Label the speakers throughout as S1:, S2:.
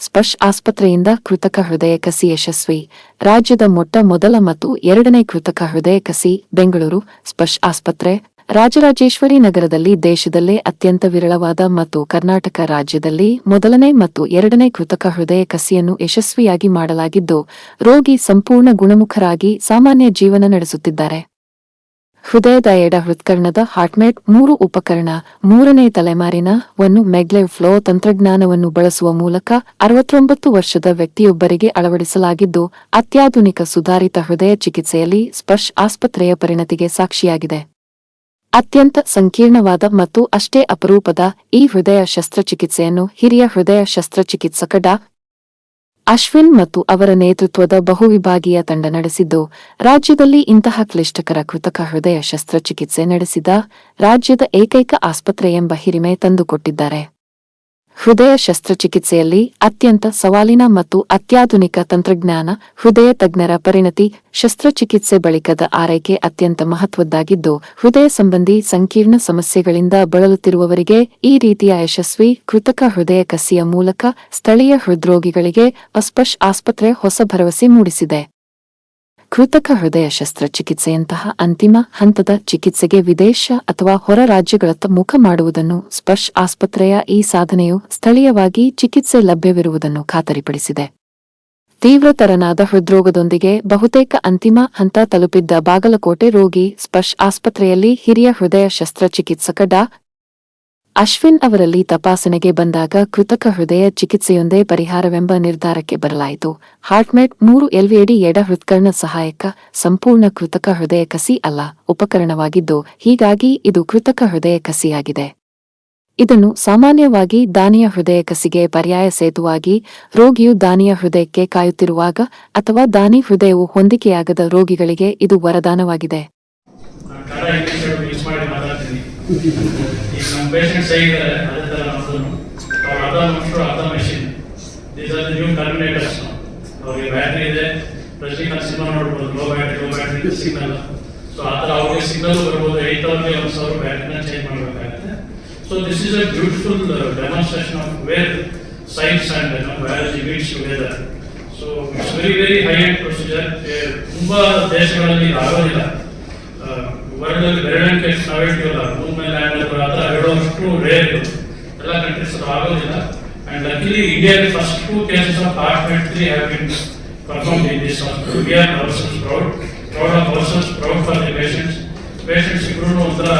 S1: ಸ್ಪರ್ಶ್ ಆಸ್ಪತ್ರೆಯಿಂದ ಕೃತಕ ಹೃದಯ ಕಸಿ ಯಶಸ್ವಿ. ರಾಜ್ಯದ ಮೊಟ್ಟ ಮೊದಲ ಮತ್ತು ಎರಡನೇ ಕೃತಕ ಹೃದಯ ಕಸಿ, ಬೆಂಗಳೂರು ಸ್ಪರ್ಶ್ ಆಸ್ಪತ್ರೆ. ರಾಜರಾಜೇಶ್ವರಿ ನಗರದಲ್ಲಿ ದೇಶದಲ್ಲೇ ಅತ್ಯಂತ ವಿರಳವಾದ ಮತ್ತು ಕರ್ನಾಟಕ ರಾಜ್ಯದಲ್ಲಿ ಮೊದಲನೇ ಮತ್ತು ಎರಡನೇ ಕೃತಕ ಹೃದಯ ಕಸಿಯನ್ನು ಯಶಸ್ವಿಯಾಗಿ ಮಾಡಲಾಗಿದ್ದು, ರೋಗಿ ಸಂಪೂರ್ಣ ಗುಣಮುಖರಾಗಿ ಸಾಮಾನ್ಯ ಜೀವನ ನಡೆಸುತ್ತಿದ್ದಾರೆ. ಹೃದಯದ ಎಡ ಹೃತ್ಕರ್ಣದ ಹಾರ್ಟ್ಮೇಟ್ ಮೂರು ಉಪಕರಣ. ಮೂರನೇ ತಲೆಮಾರಿನ ವನ್ನು ಮೆಗ್ಲೆವ್ ಫ್ಲೋ ತಂತ್ರಜ್ಞಾನವನ್ನು ಬಳಸುವ ಮೂಲಕ ಅರವತ್ತೊಂಬತ್ತು ವರ್ಷದ ವ್ಯಕ್ತಿಯೊಬ್ಬರಿಗೆ ಅಳವಡಿಸಲಾಗಿದ್ದು, ಅತ್ಯಾಧುನಿಕ ಸುಧಾರಿತ ಹೃದಯ ಚಿಕಿತ್ಸೆಯಲ್ಲಿ ಸ್ಪರ್ಶ್ ಆಸ್ಪತ್ರೆಯ ಪರಿಣತಿಗೆ ಸಾಕ್ಷಿಯಾಗಿದೆ. ಅತ್ಯಂತ ಸಂಕೀರ್ಣವಾದ ಮತ್ತು ಅಷ್ಟೇ ಅಪರೂಪದ ಈ ಹೃದಯ ಶಸ್ತ್ರಚಿಕಿತ್ಸೆಯನ್ನು ಹಿರಿಯ ಹೃದಯ ಶಸ್ತ್ರಚಿಕಿತ್ಸಕ ಡಾ. ಅಶ್ವಿನ್ ಮತ್ತು ಅವರ ನೇತೃತ್ವದ ಬಹುವಿಭಾಗೀಯ ತಂಡ ನಡೆಸಿದ್ದು, ರಾಜ್ಯದಲ್ಲಿ ಇಂತಹ ಕ್ಲಿಷ್ಟಕರ ಕೃತಕ ಹೃದಯ ಶಸ್ತ್ರಚಿಕಿತ್ಸೆ ನಡೆಸಿದ ರಾಜ್ಯದ ಏಕೈಕ ಆಸ್ಪತ್ರೆ ಎಂಬ ಹಿರಿಮೆ ತಂದುಕೊಟ್ಟಿದ್ದಾರೆ. ಹೃದಯ ಶಸ್ತ್ರಚಿಕಿತ್ಸೆಯಲ್ಲಿ ಅತ್ಯಂತ ಸವಾಲಿನ ಮತ್ತು ಅತ್ಯಾಧುನಿಕ ತಂತ್ರಜ್ಞಾನ, ಹೃದಯ ತಜ್ಞರ ಪರಿಣತಿ, ಶಸ್ತ್ರಚಿಕಿತ್ಸೆ ಬಳಿಕದ ಆರೈಕೆ ಅತ್ಯಂತ ಮಹತ್ವದ್ದಾಗಿದ್ದು, ಹೃದಯ ಸಂಬಂಧಿ ಸಂಕೀರ್ಣ ಸಮಸ್ಯೆಗಳಿಂದ ಬಳಲುತ್ತಿರುವವರಿಗೆ ಈ ರೀತಿಯ ಯಶಸ್ವಿ ಕೃತಕ ಹೃದಯ ಕಸಿಯ ಮೂಲಕ ಸ್ಥಳೀಯ ಹೃದ್ರೋಗಿಗಳಿಗೆ ಅಸ್ಪಶ್ ಆಸ್ಪತ್ರೆ ಹೊಸ ಭರವಸೆ ಮೂಡಿಸಿದೆ. ಕೃತಕ ಹೃದಯ ಶಸ್ತ್ರಚಿಕಿತ್ಸೆಯಂತಹ ಅಂತಿಮ ಹಂತದ ಚಿಕಿತ್ಸೆಗೆ ವಿದೇಶ ಅಥವಾ ಹೊರ ರಾಜ್ಯಗಳತ್ತ ಮುಖ ಮಾಡುವುದನ್ನು ಸ್ಪರ್ಶ್ ಆಸ್ಪತ್ರೆಯ ಈ ಸಾಧನೆಯು ಸ್ಥಳೀಯವಾಗಿ ಚಿಕಿತ್ಸೆ ಲಭ್ಯವಿರುವುದನ್ನು ಖಾತರಿಪಡಿಸಿದೆ. ತೀವ್ರತರನಾದ ಹೃದ್ರೋಗದೊಂದಿಗೆ ಬಹುತೇಕ ಅಂತಿಮ ಹಂತ ತಲುಪಿದ್ದ ಬಾಗಲಕೋಟೆ ರೋಗಿ ಸ್ಪರ್ಶ್ ಆಸ್ಪತ್ರೆಯಲ್ಲಿ ಹಿರಿಯ ಹೃದಯ ಶಸ್ತ್ರಚಿಕಿತ್ಸಕ ಡಾ ಅಶ್ವಿನ್ ಅವರಲ್ಲಿ ತಪಾಸಣೆಗೆ ಬಂದಾಗ ಕೃತಕ ಹೃದಯ ಚಿಕಿತ್ಸೆಯೊಂದೇ ಪರಿಹಾರವೆಂಬ ನಿರ್ಧಾರಕ್ಕೆ ಬರಲಾಯಿತು. ಹಾರ್ಟ್ಮೇಟ್ ಮೂರು ಎಲ್ವಿಎಡಿ ಎಡ ಹೃತ್ಕರ್ಣ ಸಹಾಯಕ, ಸಂಪೂರ್ಣ ಕೃತಕ ಹೃದಯ ಕಸಿ ಅಲ್ಲ, ಉಪಕರಣವಾಗಿದ್ದು, ಹೀಗಾಗಿ ಇದು ಕೃತಕ ಹೃದಯ ಕಸಿಯಾಗಿದೆ. ಇದನ್ನು ಸಾಮಾನ್ಯವಾಗಿ ದಾನಿಯ ಹೃದಯ ಕಸಿಗೆ ಪರ್ಯಾಯ ಸೇತುವಾಗಿ, ರೋಗಿಯು ದಾನಿಯ ಹೃದಯಕ್ಕೆ ಕಾಯುತ್ತಿರುವಾಗ ಅಥವಾ ದಾನಿ ಹೃದಯವು ಹೊಂದಿಕೆಯಾಗದ ರೋಗಿಗಳಿಗೆ ಇದು ವರದಾನವಾಗಿದೆ.
S2: ಈಗ ನಮ್ಮ ಪೇಷಂಟ್ಸ್ ಹೇಗಿದ್ದಾರೆ? ಅದೇ ಥರ ನಮ್ಮದು ಅವ್ರು ಅರ್ಧ ಮನುಷ್ಯರು, ಅರ್ಧ machine these are new terminators ಅವ್ರಿಗೆ ಬ್ಯಾಟ್ರಿ ಇದೆ. ರಜನಿಕಾಂತ್ ಸಿಗ್ನಲ್ ನೋಡ್ಬೋದು. Low battery low battery signal so ಆ ಥರ ಅವ್ರಿಗೆ ಸಿಗ್ನಲ್ ಬರ್ಬೋದು. ಏಯ್ಟ್ ಅವರ್ಗೆ ಒಂದು ಸಾವಿರ ಬ್ಯಾಟ್ರಿನ ಚೇಂಜ್ ಮಾಡಬೇಕಾಗುತ್ತೆ. So this is a beautiful demonstration of where science and biology meets together so it's very very high end procedure ತುಂಬ ದೇಶಗಳಲ್ಲಿ ಆಗೋದಿಲ್ಲ. ವರ್ಲ್ಡ್ ಅಲ್ಲಿ ಬೆರಳಿಕೆ ಎಷ್ಟು ನಾವು ಹೇಳ್ತೀವಲ್ಲ ಮೂನ್ ಮೇಲೆ ಲ್ಯಾಂಡ್ ಆ ಥರ ಹೇಳೋಷ್ಟು ರೇರ್ ಎಲ್ಲ ಕಂಟ್ರೀಸ್ ಆಗೋದಿಲ್ಲ and luckily India first two cases of heart rate three have been performed in this hospital we are ourselves proud proud of ourselves proud for the patients patients ಇಬ್ರು ಒಂಥರ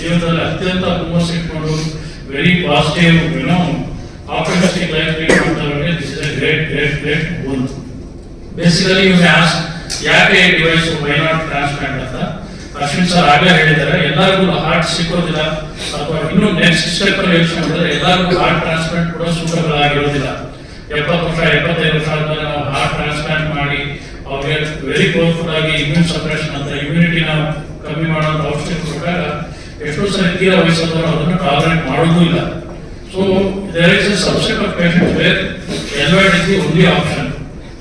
S2: ಜೀವನದಲ್ಲಿ ಅತ್ಯಂತ ಹುಮ್ಮಸ್ ಇಟ್ಕೊಂಡು very positive you know opportunistic life lead ಮಾಡ್ತಾರೆ this is a great great great goal basically you as ಯಾಕೆ device why not transplant ಅಂತ Ashwin sir ಆಗಲೇ ಹೇಳಿದ್ದಾರೆ. ಎಲ್ಲರಿಗೂ ಹಾರ್ಟ್ ಸಿಕ್ಕೋದಿಲ್ಲ ಅಥವಾ ಇನ್ನೂ ನೆಕ್ಸ್ಟ್ ಸ್ಟೆಪ್ ಅಲ್ಲಿ ಯೋಚನೆ ಮಾಡಿದ್ರೆ ಎಲ್ಲರಿಗೂ ಹಾರ್ಟ್ ಟ್ರಾನ್ಸ್ಪ್ಲಾಂಟ್ ಕೂಡ ಸೂಟಬಲ್ ಆಗಿರೋದಿಲ್ಲ ಎಪ್ಪತ್ತು ವರ್ಷ, ಎಪ್ಪತ್ತೈದು ವರ್ಷ ಆದ್ಮೇಲೆ ನಾವು ಹಾರ್ಟ್ ಟ್ರಾನ್ಸ್ಪ್ಲಾಂಟ್ ಮಾಡಿ, ಅವ್ರಿಗೆ ವೆರಿ ಪವರ್ಫುಲ್ ಆಗಿ ಇಮ್ಯೂನ್ ಸಪ್ರೆಷನ್ ಅಂತ ಇಮ್ಯುನಿಟಿನ ಕಮ್ಮಿ ಮಾಡುವಂತ ಔಷಧಿ ಕೊಟ್ಟಾಗ ಎಷ್ಟೋ ಸರಿ ತೀರ ವಯಸ್ಸಾದವರು ಅದನ್ನು ಟಾಲರೇಟ್ ಮಾಡೋದೂ ಇಲ್ಲ. So there is a subset of patient where LVAD is the only option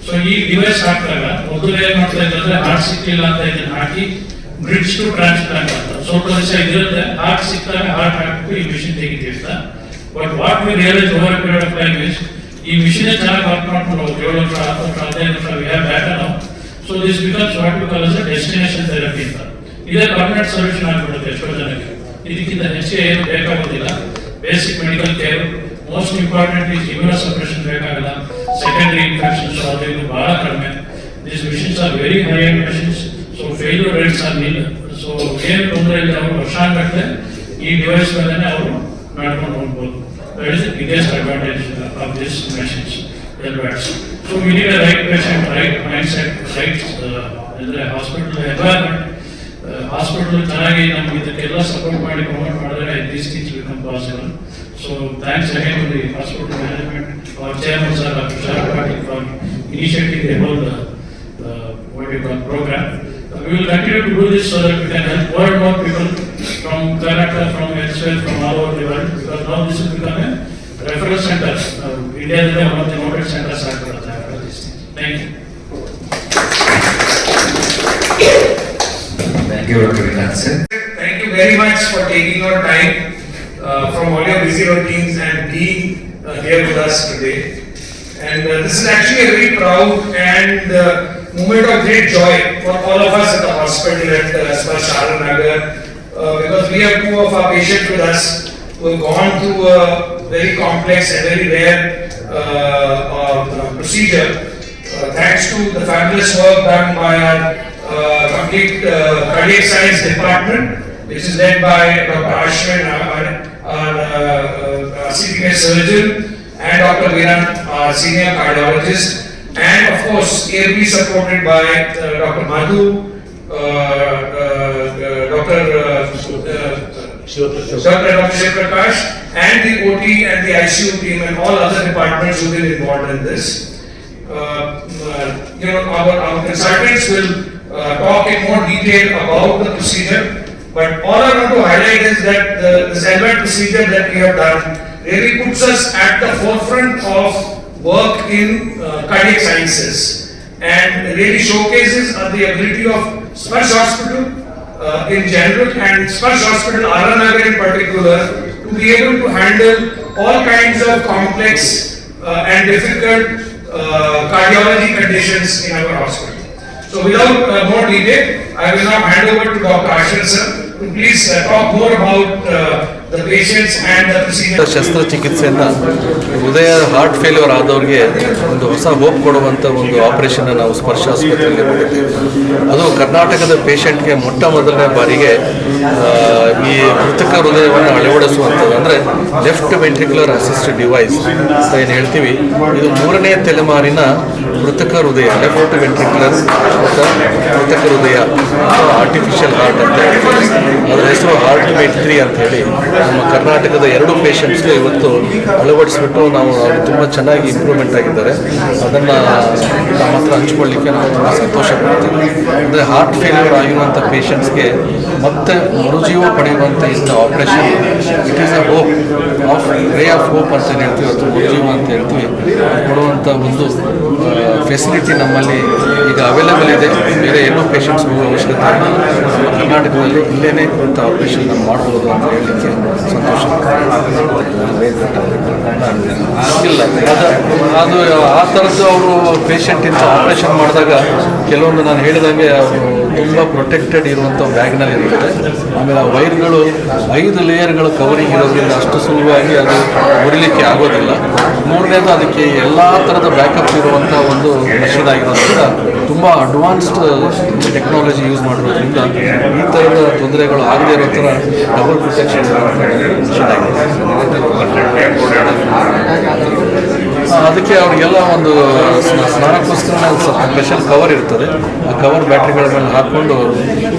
S2: so ಈ ಡಿವೈಸ್ ಹಾಕಿದಾಗ ಮೊದಲು ಏನ್ ಮಾಡ್ತಾ ಇದ್ರೆ ಹಾರ್ಟ್ ಸಿಕ್ಕಿಲ್ಲ ಅಂತ ಇದನ್ನ ಹಾಕಿ ಬ್ರಿಡ್ಜ್ ಟು ಟ್ರಾನ್ಸ್ಪ್ಲಾಂಟ್ ಅಂತ ಸ್ವಲ್ಪ ವರ್ಷ ಇರುತ್ತೆ. ಹಾರ್ಟ್ ಸಿಕ್ಕಾಗ ಹಾರ್ಟ್ ಹಾಕ್ಬಿಟ್ಟು ಈ machine ತೆಗಿತೀರ್ತ but what we realise over period of time is ಈ ಮಿಷಿನ್ ಚೆನ್ನಾಗಿ ವರ್ಕ್ ಮಾಡ್ಕೊಂಡು ಹೋಗಿ, ಏಳು ವರ್ಷ, ಹತ್ತು ವರ್ಷ, ಹದಿನೈದು ವರ್ಷ ವಿ ಹ್ಯಾವ್ ಬ್ಯಾಟರ್ ನಾವು so this becomes what we call as destination therapy ಅಂತ. ಇದೇ ಪರ್ಮನೆಂಟ್ ಸೊಲ್ಯೂಷನ್ ಆಗ್ಬಿಡುತ್ತೆ ಎಷ್ಟೋ ಜನಕ್ಕೆ. ಇದಕ್ಕಿಂತ ಹೆಚ್ಚಿಗೆ ಏನು ಬೇಕಾಗೋದಿಲ್ಲ. Basic medical care most important is immuno suppression ಬೇಕಾಗಲ್ಲ. ಸೆಕೆಂಡರಿ ಇನ್ಫೆಕ್ಷನ್ಸ್ ಅದು ಇದು ಬಹಳ ಕಡಿಮೆ. This machines are very high end machines so failure rates nil so ಏನು ತೊಂದರೆ ಇಲ್ಲ ಅವರು ವರ್ಷಾಂಗಟ್ಟಲೆ ಈ ಡಿವೈಸ್ ಮೇಲೆ ಅವರು ಮಾಡ್ಕೊಂಡು ಹೋಗ್ಬೋದು. That is the biggest advantage of this machines LVADs so we right patient right mind set right ಅಂದರೆ ಹಾಸ್ಪಿಟಲ್ ಎನ್ವೈರ್ಮೆಂಟ್ ಹಾಸ್ಪಿಟಲ್ ಚೆನ್ನಾಗಿ ನಮ್ಗೆ ಇದಕ್ಕೆಲ್ಲ ಸಪೋರ್ಟ್ ಮಾಡಿ ಪ್ರಮೋಟ್ ಮಾಡಿದ್ರೆ these things become possible so thanks again the hospital management our chairman sir doctor Sharath Patil for whole what you call program. Uh, We will continue to do this so that we can help more and more people from Karnataka, from elsewhere, from all over the world, because now this will become a reference center. Uh, India is one of the noted centers after after this. Thank you.
S3: Thank you, Dr. Vikas.
S4: Thank you very much for taking your time uh, from all your busy routines and being uh, here with us today. And uh, this is actually a very proud and uh, moment of great joy for all of us at the hospital at uh, Smash Nagar uh, because we have two of our patients with us who have gone through a very complex and very rare uh, uh, procedure. Uh, thanks to the fabulous work done by our uh, complete uh, cardiac science department, which is led by Dr. Ashwin, our, our uh, uh, CPS surgeon, and Dr. Viran, our senior cardiologist, and of course, ably supported by uh, Dr. Madhu, Dr. Dr. Prakash, and the OT and the ICU team and all other departments who've been involved in this. Uh, uh, You know, our, our consultants will uh, talk in more detail about the procedure, but all I want to highlight is that the, the procedure that we have done really puts us at the forefront of work in uh, cardiac sciences and really showcases uh, the ability of Sparsh Hospital uh, in general and Sparsh Hospital, Aranagar in particular, to be able to handle all kinds of complex uh, and difficult uh, cardiology conditions in our hospital. So without uh, more detail, I will now hand over to Dr. Ashwin sir to please uh, talk more about uh,
S3: ಶಸ್ತ್ರಚಿಕಿತ್ಸೆಯನ್ನು ಹೃದಯ heart failure ಆದವ್ರಿಗೆ ಒಂದು ಹೊಸ hope ಕೊಡುವಂಥ ಒಂದು ಆಪರೇಷನ್ನ ನಾವು ಸ್ಪರ್ಶ ಆಸ್ಪತ್ರೆಯಲ್ಲಿ ಮಾಡಿದ್ದೇವೆ. ಅದು ಕರ್ನಾಟಕದ ಪೇಷಂಟ್ಗೆ ಮೊಟ್ಟ ಮೊದಲನೇ ಬಾರಿಗೆ ಈ ಕೃತಕ ಹೃದಯವನ್ನು ಅಳವಡಿಸುವಂಥದ್ದು ಅಂದರೆ ಲೆಫ್ಟ್ ವೆಂಟ್ರಿಕ್ಯುಲರ್ ಅಸಿಸ್ಟ್ ಡಿವೈಸ್ ಅಂತ ಏನು ಹೇಳ್ತೀವಿ. ಇದು ಮೂರನೇ ತಲೆಮಾರಿನ ಕೃತಕ ಹೃದಯ ಲೆಫ್ಟ್ ವೆಂಟ್ರಿಕ್ಯುಲರ್ ಕೃತಕ ಹೃದಯ ಆರ್ಟಿಫಿಷಿಯಲ್ ಹಾರ್ಟ್ ಅಂತ ಹೇಳ್ತೀವಿ. ಅದರ ಹೆಸರು ಹಾರ್ಟ್ ತ್ರೀ ಅಂತ ಹೇಳಿ. ನಮ್ಮ ಕರ್ನಾಟಕದ ಎರಡು ಪೇಷಂಟ್ಸ್ಗೆ ಇವತ್ತು ಅಳವಡಿಸ್ಬಿಟ್ಟು ನಾವು ತುಂಬ ಚೆನ್ನಾಗಿ ಇಂಪ್ರೂವ್ಮೆಂಟ್ ಆಗಿದ್ದಾರೆ. ಅದನ್ನು ನಮ್ಮ ಹತ್ರ ಹಂಚ್ಕೊಳ್ಳಿಕ್ಕೆ ನಾವು ತುಂಬ ಸಂತೋಷ ಪಡ್ತೀವಿ. ಅಂದರೆ ಹಾರ್ಟ್ ಫೇಲ್ಯೂರ್ ಆಗಿರುವಂಥ ಪೇಷಂಟ್ಸ್ಗೆ ಮತ್ತೆ ಮರುಜೀವ ಪಡೆಯುವಂಥ ಇಂಥ operation it is a hope of ray of hope ಅಂತ ಹೇಳ್ತೀವಿ, ಅಥವಾ ಮರುಜೀವ ಅಂತ ಹೇಳ್ತೀವಿ. ಕೊಡುವಂಥ ಒಂದು ಫೆಸಿಲಿಟಿ ನಮ್ಮಲ್ಲಿ ಈಗ ಅವೈಲೇಬಲ್ ಇದೆ. ಬೇರೆ ಏನೋ ಪೇಷಂಟ್ಸ್ ಹೋಗೋ ಅವಶ್ಯಕತೆ ಕರ್ನಾಟಕದಲ್ಲಿ ಇಲ್ಲೇನೆ ಇಂಥ ಆಪರೇಷನ್ ಮಾಡ್ಬೋದು ಅಂತ ಹೇಳಲಿಕ್ಕೆ ಸಂತೋಷ. ಇಲ್ಲ, ಅದು ಆ ಥರದ್ದು ಅವರು ಪೇಷಂಟ್ ಇಂಥ ಆಪರೇಷನ್ ಮಾಡಿದಾಗ ಕೆಲವೊಂದು ನಾನು ಹೇಳಿದಂಗೆ ಅವರು ತುಂಬ ಪ್ರೊಟೆಕ್ಟೆಡ್ ಇರುವಂಥ ಬ್ಯಾಗ್ನಲ್ಲಿ ಇರುತ್ತೆ. ಆಮೇಲೆ ಆ ವೈರ್ಗಳು, ಐದು ಲೇಯರ್ಗಳು ಕವರಿಂಗ್ ಇರೋದ್ರಿಂದ ಅಷ್ಟು ಸುಲಭವಾಗಿ ಅದು ಮುರಿಲಿಕ್ಕೆ ಆಗೋದಿಲ್ಲ. ಮೂರನೇದು ಅದಕ್ಕೆ ಎಲ್ಲ ಥರದ ಬ್ಯಾಕಪ್ ಇರುವಂಥ ಒಂದು ಮೆಷಿನ್ ಆಗಿರೋದ್ರಿಂದ ತುಂಬ ಅಡ್ವಾನ್ಸ್ಡ್ ಟೆಕ್ನಾಲಜಿ ಯೂಸ್ ಮಾಡಿರೋದ್ರಿಂದ ಈ ಥರದ ತೊಂದರೆಗಳು ಆಗದೇ ಇರೋ ಥರ ಡಬಲ್ ಪ್ರೊಟೆಕ್ಷನ್ ಅದಕ್ಕೆ ಅವರಿಗೆಲ್ಲ ಒಂದು ಸ್ನ- ಸ್ನಾನಕ್ಕೋಸ್ಕರ ಸ್ಪೆಷಲ್ ಕವರ್ ಇರ್ತದೆ. ಆ ಕವರ್ ಬ್ಯಾಟ್ರಿಗಳ ಮೇಲೆ ಹಾಕ್ಕೊಂಡು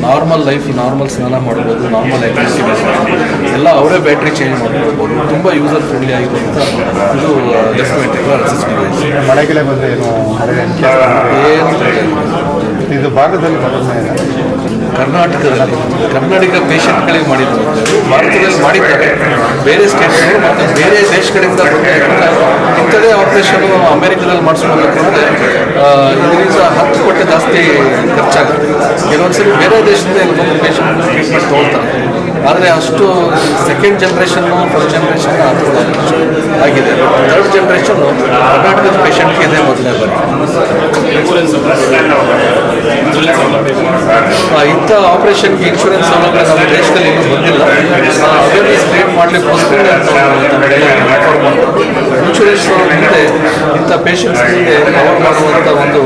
S3: ನಾರ್ಮಲ್ ಲೈಫ್ ನಾರ್ಮಲ್ ಸ್ನಾನ ಮಾಡ್ಬೋದು ನಾರ್ಮಲ್ ಆಕ್ಟಿವಿಟಿ ಎಲ್ಲ ಅವರೇ ಬ್ಯಾಟ್ರಿ ಚೇಂಜ್ ಮಾಡ್ಕೊಳ್ಬೋದು. ತುಂಬ ಯೂಸರ್ ಫ್ರೆಂಡ್ಲಿ ಆಗಿರುವಂಥ ಇದು
S5: ಮಳೆಗೆಲ್ಲ ಬಂದ್ರೆ ಏನು. ಇದು ಭಾರತದಲ್ಲಿ
S3: ಕರ್ನಾಟಕದಲ್ಲಿ ಕನ್ನಡಿಗ ಪೇಷಂಟ್ಗಳಿಗೆ ಮಾಡಿದ್ರು ಭಾರತದಲ್ಲಿ ಮಾಡಿದ್ದಾರೆ. ಬೇರೆ ಸ್ಟೇಟ್ಗಳು ಮತ್ತು ಬೇರೆ ದೇಶಗಳಿಂದ ಬಂದಿದ್ದಾರೆ ಇಂಥದೇ ಆಪರೇಷನ್ ಅಮೆರಿಕದಲ್ಲಿ ಮಾಡಿಸ್ಕೊಳ್ಬೇಕಂದ್ರೆ ಇದರಿಂದ ಹತ್ತು ಪಟ್ಟು ಜಾಸ್ತಿ ಖರ್ಚಾಗುತ್ತೆ. ಕೆಲವೊಂದ್ಸರಿ ಬೇರೆ ದೇಶದಿಂದ ಬಂದು ಪೇಷಂಟ್ ಟ್ರೀಟ್ಮೆಂಟ್ ತೊಗೊಳ್ತಾರೆ ಆದರೆ ಅಷ್ಟು ಸೆಕೆಂಡ್ ಜನ್ರೇಷನ್ನು ಫಸ್ಟ್ ಜನ್ರೇಷನ್ ಆ ಥರ ಆಗಿದೆ. ಥರ್ಡ್ ಜನ್ರೇಷನ್ ಕರ್ನಾಟಕದ ಪೇಷಂಟ್ಗೆ ಇದೆ ಮೊದಲೇ ಬಾರಿ. ಆ, ಇಂಥ ಆಪರೇಷನ್ಗೆ ಇನ್ಶೂರೆನ್ಸ್ ಸೌಲಭ್ಯ ನಮ್ಮ ದೇಶದಲ್ಲಿ ಇನ್ನೂ ಬಂದಿಲ್ಲ. ಅವೇರ್ನೆಸ್ ಕ್ರಿಯೇಟ್ ಮಾಡಲಿಕ್ಕೋಸ್ಕರ ಇನ್ಶೂರೆನ್ಸ್ ಮುಂದೆ ಇಂಥ ಪೇಷಂಟ್ಸ್ಗಳಿಗೆ ಕವರ್ ಮಾಡುವಂಥ ಒಂದು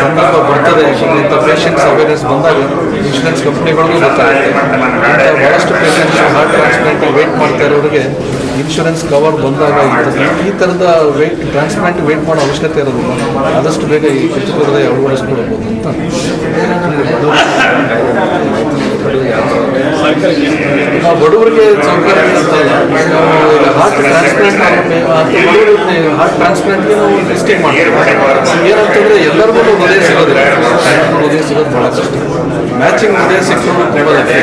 S3: ಸಂದರ್ಭ ಬರ್ತದೆ. ಇಂಥ ಪೇಷಂಟ್ಸ್ ಅವೇರ್ನೆಸ್ ಬಂದಾಗ ಇನ್ಶೂರೆನ್ಸ್ ಕಂಪ್ನಿಗಳಿಗೂ ಗೊತ್ತಾಗುತ್ತೆ. ಇಂಥ ಭಾಳಷ್ಟು ಪೇಷಂಟ್ಸ್ ಹಾರ್ಟ್ ಟ್ರಾನ್ಸ್ಪ್ಲಾಂಟ್ ವೇಟ್ ಮಾಡ್ತಾ ಇರೋರಿಗೆ ಇನ್ಶೂರೆನ್ಸ್ ಕವರ್ ಬಂದಾಗ ಈ ಥರದ ವೇಟ್ ಟ್ರಾನ್ಸ್ಪ್ಲಾಂಟ್ ವೇಟ್ ಮಾಡೋ ಅವಶ್ಯಕತೆ ಇರೋದಿಲ್ಲ ಆದಷ್ಟು ಬೇಗ ಈ ಹೃದಯ ಅಳವಡಿಸ್ಕೊಳ್ಬೋದು ಅಂತ. ಬಡವರಿಗೆ ಹಾರ್ಟ್ ಟ್ರಾನ್ಸ್ಪ್ಲಾಂಟ್ ಹಾರ್ಟ್ ಟ್ರಾನ್ಸ್ಪ್ಲಾಂಟ್ಗೆ ನಾವು ಲಿಸ್ಟಿಂಗ್ ಮಾಡ್ತೀವಿ. ಏನಂತಂದ್ರೆ ಎಲ್ಲರಿಗೂ ಹೃದಯ ಸಿಗೋದಿಲ್ಲ. ಹೃದಯ ಸಿಗೋದು ಭಾಳ ಕಷ್ಟ. ಮ್ಯಾಚಿಂಗ್ ಹೃದಯ ಸಿಕ್ಕೋದು ಕೊಡೋದಕ್ಕೆ